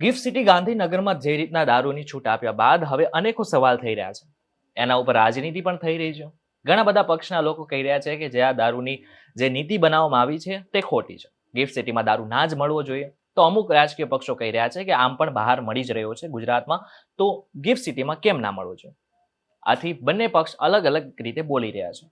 Gift city ગાંધીનગરમાં જે રીતના દારૂની છૂટ આપ્યા બાદ હવે અનેકો સવાલ થઈ રહ્યા છે. એના ઉપર રાજનીતિ પણ થઈ રહી છે. ઘણા બધા પક્ષના લોકો કહી રહ્યા છે કે જે આ દારૂની જે નીતિ બનાવવામાં આવી છે તે ખોટી છે. ગિફ્ટ સિટીમાં દારૂ ના જ મળવો જોઈએ. તો અમુક રાજકીય પક્ષો કહી રહ્યા છે કે આમ પણ બહાર મળી જ રહ્યો છે ગુજરાતમાં. તો ગિફ્ટ સિટીમાં કેમ ના મળવો જોઈએ? આથી બંને પક્ષ અલગ અલગ રીતે બોલી રહ્યા છે.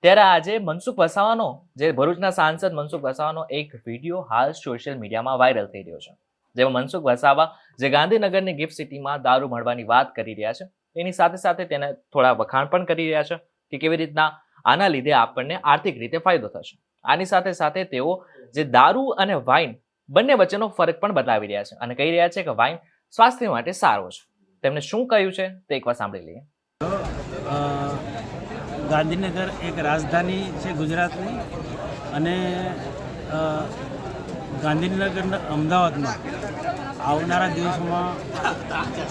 ત્યારે આજે મનસુખ વસાવાનો, જે ભરૂચના સાંસદ મનસુખ વસાવાનો એક વીડિયો હાલ સોશિયલ મીડિયામાં વાયરલ થઈ રહ્યો છે. જેમાં મનસુખ વસાવા જે ગાંધીનગરની ગિફ્ટ સિટીમાં દારૂ મળવાની વાત કરી રહ્યા છે, એની સાથે સાથે તેને થોડા વખાણ પણ કરી રહ્યા છે કે કેવી રીતના આના લીધે આપણને આર્થિક રીતે ફાયદો થશે. આની સાથે સાથે તેઓ જે દારૂ અને વાઇન બંને વચ્ચેનો ફરક પણ બતાવી રહ્યા છે અને કહી રહ્યા છે કે વાઇન સ્વાસ્થ્ય માટે સારો છે. તેમણે શું કહ્યું છે તે એકવાર સાંભળી લઈએ. ગાંધીનગર એક રાજધાની છે ગુજરાતની અને ગાંધીનગરના અમદાવાદમાં આવનારા દિવસોમાં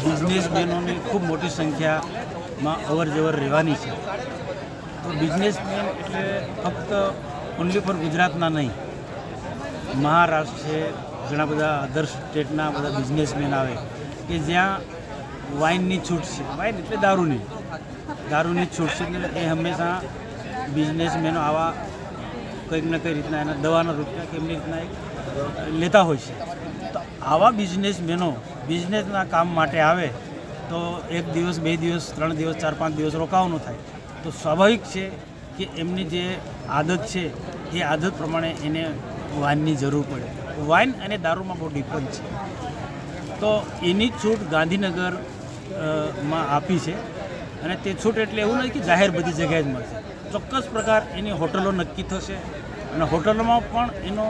બિઝનેસમેનોની ખૂબ મોટી સંખ્યામાં અવર જવર રહેવાની છે. તો બિઝનેસમેન એટલે ફક્ત ઓનલી ફોર ગુજરાતના નહીં, મહારાષ્ટ્ર છે, ઘણા બધા અધર સ્ટેટના બધા બિઝનેસમેન આવે કે જ્યાં વાઇનની છૂટ છે. વાઇન એટલે દારૂની. દારૂની છૂટ છે એ હંમેશા બિઝનેસમેનો આવા કંઈક ને કંઈ રીતના એના દવાના રૂપિયા કે એમની રીતના એક લેતા હોય છે. તો આવા બિઝનેસમેનો બિઝનેસના કામ માટે આવે તો એક દિવસ, બે દિવસ, ત્રણ દિવસ, ચાર, પાંચ દિવસ રોકાવાનું થાય. તો સ્વાભાવિક છે કે એમની જે આદત છે, એ આદત પ્રમાણે એને વાઇનની જરૂર પડે. વાઇન અને દારૂમાં બહુ ડિફરન્સ છે. તો એની છૂટ ગાંધીનગરમાં આપી છે. અને તે છૂટ એટલે એવું નથી કે જાહેર બધી જગ્યાએ જ મળશે. ચોક્કસ પ્રકાર એની હોટલો નક્કી થશે. અને હોટલોમાં પણ એનો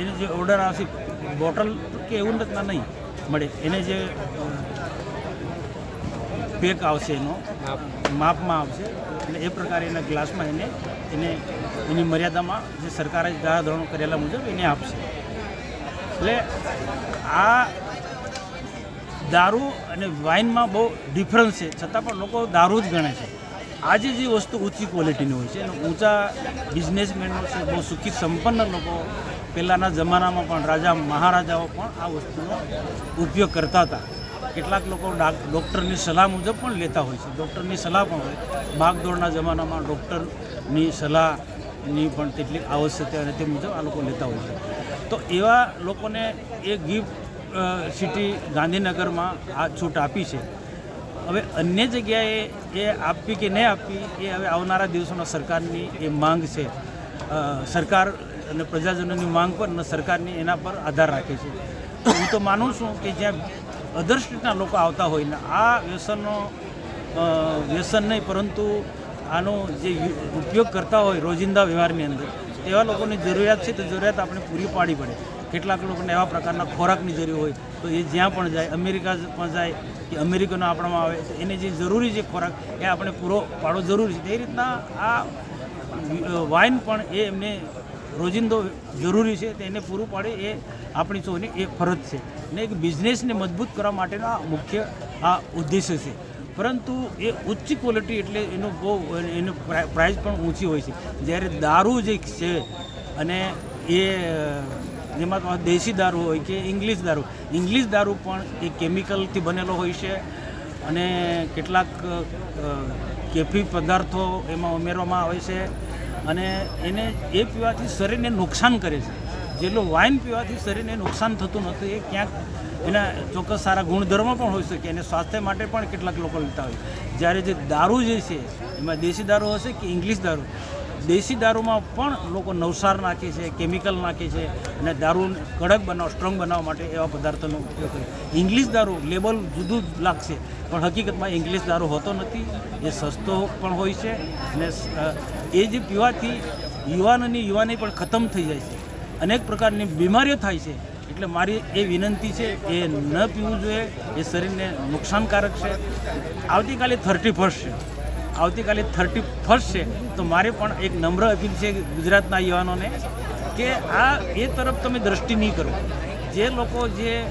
એને જે ઓર્ડર આવશે બોટલ કે એવું રીતના નહીં મળે. એને જે પેક આવશે એનો, માપમાં આવશે અને એ પ્રકારે એના ગ્લાસમાં એને એને, એની મર્યાદામાં જે સરકારે ધારાધોરણો કરેલા મુજબ એને આપશે. એટલે આ દારૂ અને વાઇનમાં બહુ ડિફરન્સ છે. છતાં પણ લોકો દારૂ જ ગણે છે. આજે જે વસ્તુ ઊંચી ક્વોલિટીની હોય છે ઊંચા બિઝનેસમેનો છે, બહુ સુખી, સંપન્ન લોકો પહેલાંના જમાનામાં પણ રાજા મહારાજાઓ પણ આ વસ્તુનો ઉપયોગ કરતા હતા. કેટલાક લોકો ડૉક્ટરની સલાહ મુજબ પણ લેતા હોય છે. ડૉક્ટરની સલાહ પણ હોય. ભાગદોડના જમાનામાં ડૉક્ટરની સલાહની પણ તેટલી આવશ્યકતા અને તે મુજબ આ લોકો લેતા હોય છે. તો એવા લોકોને એ ગિફ્ટ સિટી ગાંધીનગરમાં આ છૂટ આપી છે. હવે અન્ય જગ્યાએ એ આપવી કે નહીં આપવી એ હવે આવનારા દિવસોમાં સરકારની એ માંગ છે. સરકાર અને પ્રજાજનોની માંગ પર અને સરકારની એના પર આધાર રાખે છે. હું તો માનું છું કે જ્યાં અધર સ્ટેટના લોકો આવતા હોય ને આ વ્યસનનો વ્યસન નહીં, પરંતુ આનો જે ઉપયોગ કરતા હોય રોજિંદા વ્યવહારની અંદર, એવા લોકોની જરૂરિયાત છે તો જરૂરિયાત આપણે પૂરી પાડવી પડે. કેટલાક લોકોને એવા પ્રકારના ખોરાકની જરૂર હોય તો એ જ્યાં પણ જાય, અમેરિકા પણ જાય કે અમેરિકનો આપણામાં આવે એને જે જરૂરી છે ખોરાક એ આપણે પૂરો પાડવો જરૂરી છે. તે રીતના આ વાઇન પણ એ એમને રોજિંદો જરૂરી છે તેને પૂરું પાડે એ આપણી સૌની એક ફરજ છે ને એક બિઝનેસને મજબૂત કરવા માટેનો આ મુખ્ય આ ઉદ્દેશ્ય છે. પરંતુ એ ઉચ્ચ ક્વોલિટી એટલે એનું બહુ એનું પ્રાઇસ પણ ઊંચી હોય છે. જ્યારે દારૂ જે છે અને એ, જેમાં દેશી દારૂ હોય કે ઇંગ્લિશ દારૂ ઇંગ્લિશ દારૂ પણ એ કેમિકલથી બનેલો હોય છે અને કેટલાક કેફી પદાર્થો એમાં ઉમેરવામાં આવે છે. અને એને એ પીવાથી શરીરને નુકસાન કરે છે. જેટલું વાઇન પીવાથી શરીરને નુકસાન થતું નથી, એ ક્યાંક એના ચોક્કસ સારા ગુણધર્મો પણ હોઈ શકે અને સ્વાસ્થ્ય માટે પણ કેટલાક લોકો લેતા હોય જ્યારે જે દારૂ જે છે, એમાં દેશી દારૂ હશે કે ઇંગ્લિશ દારૂ? દેશી દારૂમાં પણ લોકો નવસાર નાખે છે, કેમિકલ નાખે છે અને દારૂ કડક બનાવ, સ્ટ્રોંગ બનાવવા માટે એવા પદાર્થોનો ઉપયોગ કરે ઇંગ્લિશ દારૂ લેબલ જુદું જ લાગશે, પણ હકીકતમાં ઇંગ્લિશ દારૂ હોતો નથી. એ સસ્તો પણ હોય છે અને એ જે પીવાથી યુવાનોની યુવાને પણ ખતમ થઈ જાય છે. અનેક પ્રકારની બીમારીઓ થાય છે. એટલે મારી એ વિનંતી છે, એ ન પીવું જોઈએ. એ શરીરને નુકસાનકારક છે. આવતીકાલે થર્ટી ફર્સ્ટ છે. આવતીકાલે થર્ટી ફર્સ્ટ છે. તો મારે પણ એક નમ્ર અપીલ છે ગુજરાતના યુવાનોને કે આ એ તરફ તમે દ્રષ્ટિ નહીં કરો. જે લોકો જે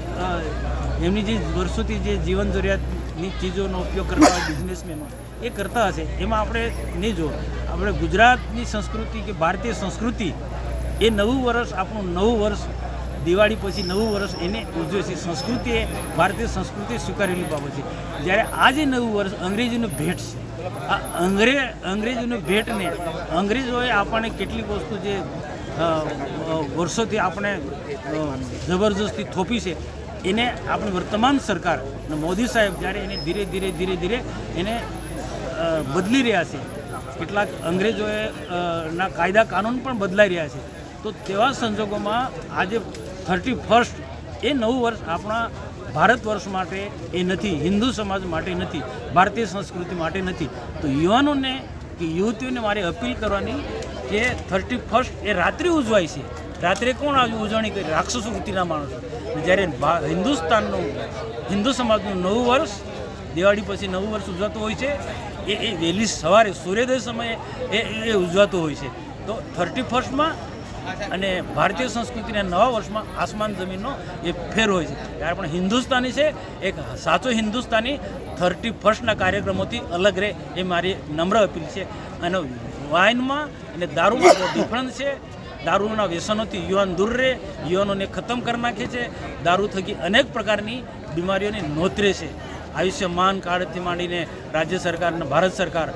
એમની જે વર્ષોથી જે જીવન જરૂરિયાતની ચીજોનો ઉપયોગ કરતા હોય બિઝનેસમેનો એ કરતા હશે. એમાં આપણે નહીં જો, આપણે ગુજરાતની સંસ્કૃતિ કે ભારતીય સંસ્કૃતિ એ નવું વર્ષ, આપણું નવું વર્ષ, દિવાળી પછી નવું વર્ષ એને ઉજવે છે. સંસ્કૃતિ એ ભારતીય સંસ્કૃતિ સ્વીકારેલી બાબત છે. જ્યારે આજે નવું વર્ષ અંગ્રેજીનું ભેટ છે. આ અંગ્રે, અંગ્રેજીનું ભેટને અંગ્રેજોએ આપણને કેટલીક વસ્તુ જે વર્ષોથી આપણે જબરજસ્તી થોપી છે એને આપણી વર્તમાન સરકાર અને મોદી સાહેબ જ્યારે એને ધીરે ધીરે ધીરે ધીરે એને બદલી રહ્યા છે. કેટલાક અંગ્રેજોએ ના કાયદા કાનૂન પણ બદલાઈ રહ્યા છે. તો તેવા સંજોગોમાં આજે થર્ટી ફર્સ્ટ એ નવું વર્ષ આપણા ભારત વર્ષ માટે એ નથી, હિન્દુ સમાજ માટે નથી, ભારતીય સંસ્કૃતિ માટે નથી. તો યુવાનોને કે યુવતીઓને મારે અપીલ કરવાની કે થર્ટી ફર્સ્ટ એ રાત્રે ઉજવાય છે. રાત્રે કોણ આવી ઉજવણી કરી? રાક્ષસ વૃત્તિના માણસો. જ્યારે હિન્દુસ્તાનનું હિન્દુ સમાજનું નવું વર્ષ, દિવાળી પછી નવું વર્ષ ઉજવાતું હોય છે, એ એ વહેલી સવારે, સૂર્યોદય સમયે એ એ ઉજવાતું હોય છે. તો થર્ટી ફર્સ્ટમાં અને ભારતીય સંસ્કૃતિના નવા વર્ષમાં આસમાન જમીનનો એ ફેર હોય છે. ત્યારે પણ હિન્દુસ્તાની છે, એક સાચો હિન્દુસ્તાની થર્ટી ફર્સ્ટના કાર્યક્રમોથી અલગ રહે એ મારી નમ્ર અપીલ છે. અને વાઇનમાં અને દારૂમાં ડિફરન્સ છે. દારૂના વ્યસનોથી યુવાન દૂર રહે, યુવાનોને ખતમ કરી નાખે છે. દારૂ થકી અનેક પ્રકારની બીમારીઓને નોતરે છે. આયુષ્યમાન કાર્ડથી માંડીને રાજ્ય સરકાર અને ભારત સરકાર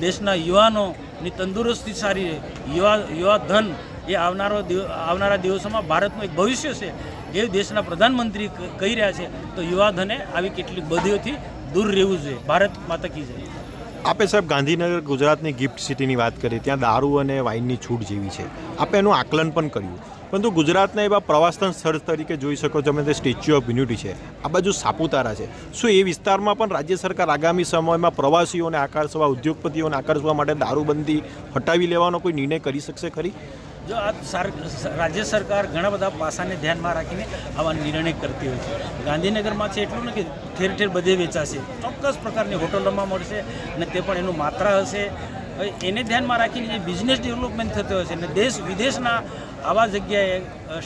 દેશના યુવાનોની તંદુરસ્તી સારી રહે. યુવા યુવા ધન એ આવનારો આવનારા દિવસોમાં ભારતનું એક ભવિષ્ય છે એ દેશના પ્રધાનમંત્રી કહી રહ્યા છે. તો યુવા ધને આવી કેટલીક બધીઓથી દૂર રહેવું જોઈએ. ભારત માતા કી જય. આપે સાહેબ ગાંધીનગર ગુજરાતની ગિફ્ટ સિટીની વાત કરી ત્યાં દારૂ અને વાઇનની છૂટ જેવી છે. આપે એનું આકલન પણ કર્યું. પરંતુ ગુજરાતના એવા પ્રવાસન સ્થળ તરીકે જોઈ શકો તમે તે સ્ટેચ્યુ ઓફ યુનિટી છે. આ બાજુ સાપુતારા છે. શું એ વિસ્તારમાં પણ રાજ્ય સરકાર આગામી સમયમાં પ્રવાસીઓને આકર્ષવા, ઉદ્યોગપતિઓને આકર્ષવા માટે દારૂબંધી હટાવી લેવાનો કોઈ નિર્ણય કરી શકશે ખરી? જો આ રાજ્ય સરકાર ઘણા બધા પાસાને ધ્યાનમાં રાખીને આવા નિર્ણય કરતી હોય છે. ગાંધીનગરમાં છે એટલું ને કે ઠેર ઠેર બધે વેચાશે. ચોક્કસ પ્રકારની હોટલોમાં મળશે અને તે પણ એનું માત્રા હશે. એને ધ્યાનમાં રાખીને જે બિઝનેસ ડેવલપમેન્ટ થતો હશે અને દેશ વિદેશના આવા જગ્યાએ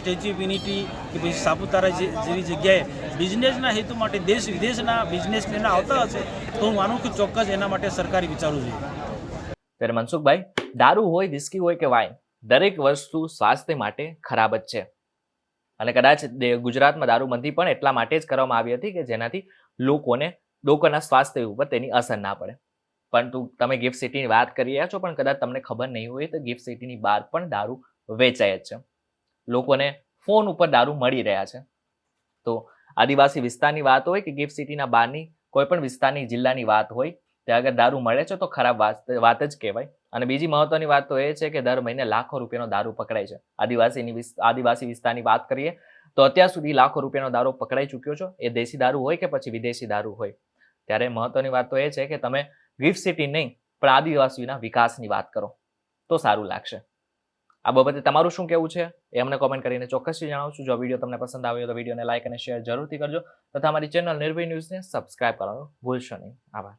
સ્ટેચ્યુ ઓફ યુનિટી કે પછી સાપુતારા જેવી જગ્યાએ બિઝનેસના હેતુ માટે દેશ વિદેશના બિઝનેસમેન આવતા હશે, તો હું માનું કે ચોક્કસ એના માટે સરકારે વિચારવું જોઈએ. ત્યારે મનસુખભાઈ, દારૂ હોય વિસ્કી હોય કે વાઇન દરેક વસ્તુ સ્વાસ્થ્ય માટે ખરાબ જ છે. અને કદાચ ગુજરાતમાં દારૂબંધી પણ એટલા માટે જ કરવામાં આવી હતી કે જેનાથી લોકોને લોકોના સ્વાસ્થ્ય ઉપર તેની અસર ના પડે. પરંતુ તમે ગિફ્ટ સિટીની વાત કરી રહ્યા છો, પણ કદાચ તમને ખબર નહીં હોય તો ગિફ્ટ સિટીની બહાર પણ દારૂ વેચાય જ છે. લોકોને ફોન ઉપર દારૂ મળી રહ્યા છે. તો આદિવાસી વિસ્તારની વાત હોય કે ગિફ્ટ સિટીના બહારની કોઈ પણ વિસ્તારની જિલ્લાની વાત હોય, ત્યાં આગળ દારૂ મળે છે તો ખરાબ વાત વાત જ કહેવાય. અને બીજી મહત્વની વાત તો એ છે કે દર મહિને લાખો રૂપિયાનો દારૂ પકડાય છે. આદિવાસીની આદિવાસી વિસ્તારની વાત કરીએ, તો અત્યાર સુધી લાખો રૂપિયાનો દારૂ પકડાઈ ચૂક્યો છો. એ દેશી દારૂ હોય કે પછી વિદેશી દારૂ હોય? ત્યારે મહત્વની વાત તો એ છે કે તમે ગિફ્ટ સિટી નહીં, પણ આદિવાસીના વિકાસની વાત કરો. તો સારું લાગશે. આ બાબતે તમારું શું કહેવું છે? એ અમને કોમેન્ટ કરીને ચોક્કસથી જણાવશું. જો વીડિયો તમને પસંદ આવ્યો તો વિડીયોને લાઇક અને શેર જરૂરથી કરજો. તથા અમારી ચેનલ નિર્ભય ન્યૂઝને સબસ્ક્રાઇબ કરવાનું ભૂલશો નહીં. આભાર.